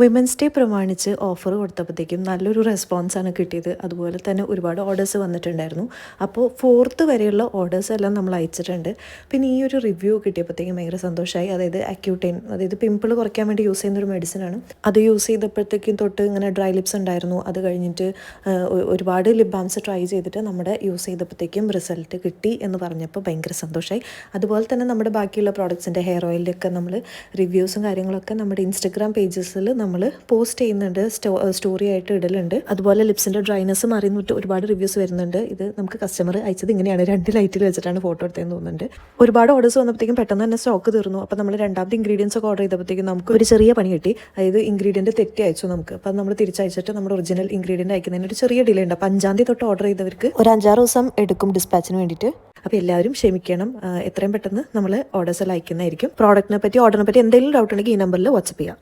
Women's day പ്രമാണിച്ച് offer കൊടുത്തപ്പോഴത്തേക്കും നല്ലൊരു റെസ്പോൺസാണ് കിട്ടിയത്. അതുപോലെ തന്നെ ഒരുപാട് ഓർഡേഴ്സ് വന്നിട്ടുണ്ടായിരുന്നു. അപ്പോൾ ഫോർത്ത് വരെയുള്ള ഓർഡേഴ്സ് എല്ലാം നമ്മൾ അയച്ചിട്ടുണ്ട്. പിന്നെ ഈ ഒരു റിവ്യൂ കിട്ടിയപ്പോഴത്തേക്കും ഭയങ്കര സന്തോഷമായി അതായത് അക്യൂട്ടൈൻ അതായത് പിമ്പിൾ കുറയ്ക്കാൻ വേണ്ടി യൂസ് ചെയ്യുന്ന ഒരു മെഡിസിനാണ് അത് യൂസ് ചെയ്തപ്പോഴത്തേക്കും തൊട്ട് ഇങ്ങനെ ഡ്രൈ ലിപ്സ് ഉണ്ടായിരുന്നു. അത് കഴിഞ്ഞിട്ട് ഒരുപാട് ലിപ് ബാംസ് ട്രൈ ചെയ്തിട്ട് നമ്മുടെ യൂസ് ചെയ്തപ്പോഴത്തേക്കും റിസൾട്ട് കിട്ടി എന്ന് പറഞ്ഞപ്പോൾ ഭയങ്കര സന്തോഷമായി അതുപോലെ തന്നെ നമ്മുടെ ബാക്കിയുള്ള പ്രോഡക്ട്സിന്റെ ഹെയർ ഓയിലൊക്കെ നമ്മൾ റിവ്യൂസും കാര്യങ്ങളൊക്കെ നമ്മുടെ ഇൻസ്റ്റഗ്രാം പേജസിൽ നമ്മൾ പോസ്റ്റ് ചെയ്യുന്നുണ്ട് സ്റ്റോ സ്റ്റോറി ആയിട്ട് ഇടലുണ്ട്. അതുപോലെ ലിപ്സിന്റെ ഡ്രൈനെസ് മാറിയിട്ട് ഒരുപാട് റിവ്യൂസ് വരുന്നുണ്ട്. ഇത് നമുക്ക് കസ്റ്റമർ അയച്ചത് ഇങ്ങനെയാണ്. രണ്ട് ലൈറ്റിൽ വെച്ചിട്ടാണ് ഫോട്ടോ എടുത്തതെന്ന് തോന്നുന്നുണ്ട്. ഒരുപാട് ഓർഡേഴ്സ് വന്നപ്പോഴത്തേക്കും പെട്ടെന്ന് തന്നെ സ്റ്റോക്ക് തീർന്നു. അപ്പോൾ നമ്മൾ രണ്ടാമത്തെ ഇൻഗ്രീഡിയൻസ് ഒക്കെ ഓർഡർ ചെയ്തപ്പോഴത്തേക്കും നമുക്ക് ഒരു ചെറിയ പണി കിട്ടി. അതായത് ഇൻഗ്രീഡിയന്റ് തെറ്റി അയച്ചു നമുക്ക്. അപ്പോൾ നമ്മൾ തിരിച്ചയച്ചിട്ട് നമ്മുടെ ഒറിജിനൽ ഇൻഗ്രീഡിയന്റ് അയക്കുന്നതിന് ഒരു ചെറിയ ഡിലേ ഉണ്ട്. അപ്പോൾ അഞ്ചാം തീയതി തൊട്ട് ഓർഡർ ചെയ്തവർക്ക് ഒരു അഞ്ചാറ് ദിവസം എടുക്കും ഡിസ്പാച്ചിന് വേണ്ടിയിട്ട്. അപ്പോൾ എല്ലാവരും ക്ഷമിക്കണം. എത്രയും പെട്ടെന്ന് നമ്മൾ ഓർഡേഴ്സ് എല്ലാം അയക്കുന്നതായിരിക്കും. പ്രോഡക്റ്റിനെ പറ്റി ഓർഡറിനെ പറ്റി എന്തെങ്കിലും ഡൗട്ട് ഉണ്ടെങ്കിൽ ഈ നമ്പറിൽ വാട്സപ്പ് ചെയ്യാം.